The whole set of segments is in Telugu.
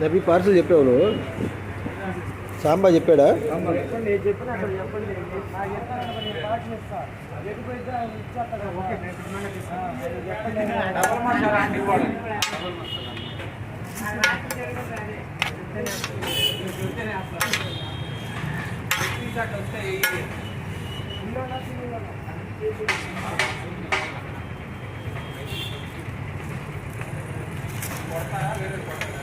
నబీ పార్సల్ చెప్పావు నువ్వు. సాంబా చెప్పాడా? చెప్పండి నేను చెప్పిన అక్కడ చెప్పండి నాకు చెప్తాను నేను పాటలు ఇస్తా ఎటుపోయితే ఇచ్చేస్తా కదా ఓకే చెప్పండి డబల్ మసాలా అంటే ఇవ్వాలి వస్తే ఇయ్యి. కొడతారా వేరే కొడతారా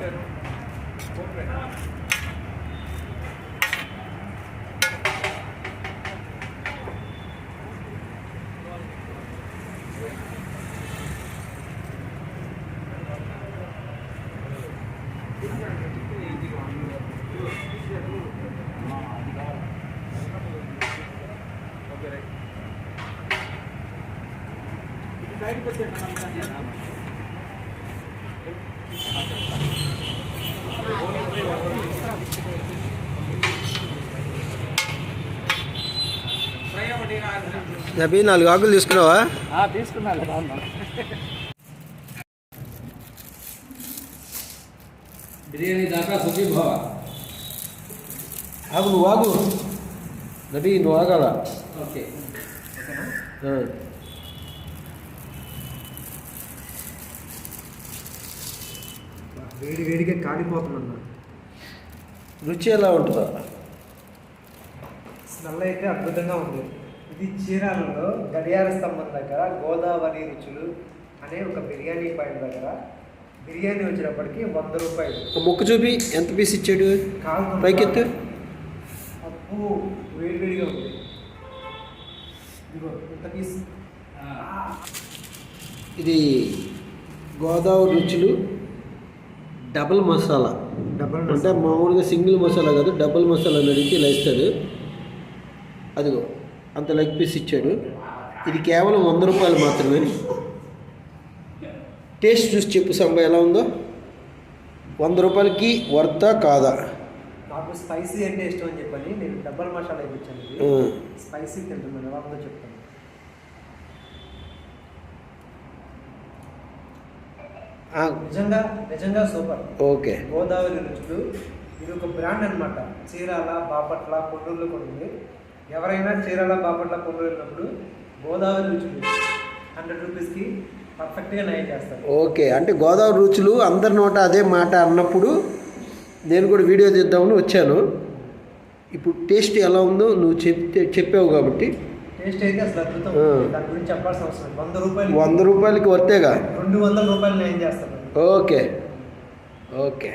మూడు చెప్పావా సాకెట్స్లేనా నబీ నాలుగు ఆకులు తీసుకున్నావా? తీసుకున్నాను బిర్యానీ దాకా ఆగు నువ్వు ఆగు. నబీ నువ్వు ఆగాల. ఓకే. వేడి వేడిగా కాలిపోతున్నా రుచి ఎలా ఉంటుందో? స్మెల్ అయితే అద్భుతంగా ఉంది. ఇది చీరాలలో గడియార స్తంభం దగ్గర గోదావరి రుచులు అనే ఒక బిర్యానీ పాయింట్ దగ్గర. బిర్యానీ వచ్చేటప్పటికి వంద రూపాయలు. ముక్క చూపి ఎంత పీస్ ఇచ్చాడు? కాదు పైకెత్తు అప్పు వేడివేడిగా ఉంది. ఇదిగో ఇంత పీస్ ఇది గోదావరి రుచులు. డబుల్ మసాలా. డబల్ అంటే మామూలుగా సింగిల్ మసాలా కాదు డబుల్ మసాలా అని అడిగితే ఇలా ఇస్తాడు అదిగో. అంత లెగ్ పీస్ ఇచ్చాడు. ఇది కేవలం వంద రూపాయలు మాత్రమే. టేస్ట్ చూసి చెప్పు సంబ ఎలా ఉందో? వంద రూపాయలకి వర్తా కాదా? నాకు స్పైసీ అంటే ఇష్టం అని చెప్పని నేను డబ్బల్ మసాలా ఇప్పించాను. స్పైసీ తింటున్నాను ఎలా ఉందో చెప్తాను. నిజంగా నిజంగా సూపర్. ఓకే. గోదావరి రుచులు. ఇది ఒక బ్రాండ్ అన్నమాట. చీరాల బాపట్ల కొల్లూరులో కూడా ఉంది. ఎవరైనా చీరాల బాపట్ల కొల్లూరు వెళ్ళినప్పుడు గోదావరి రుచులు హండ్రెడ్ రూపీస్కి పర్ఫెక్ట్గా నయం చేస్తారు. ఓకే అంటే గోదావరి రుచులు అందరి నోట అదే మాట అన్నప్పుడు నేను కూడా వీడియో తీద్దామని వచ్చాను. ఇప్పుడు టేస్ట్ ఎలా ఉందో నువ్వు చెప్తే చెప్పావు కాబట్టి. టేస్ట్ అయితే అసలు అద్భుతం. దాని గురించి చెప్పాల్సిన అవసరం. వంద రూపాయలు వంద రూపాయలకి వర్తేగా? రెండు వందల రూపాయలు నయం చేస్తారు. ఓకే. ఓకే.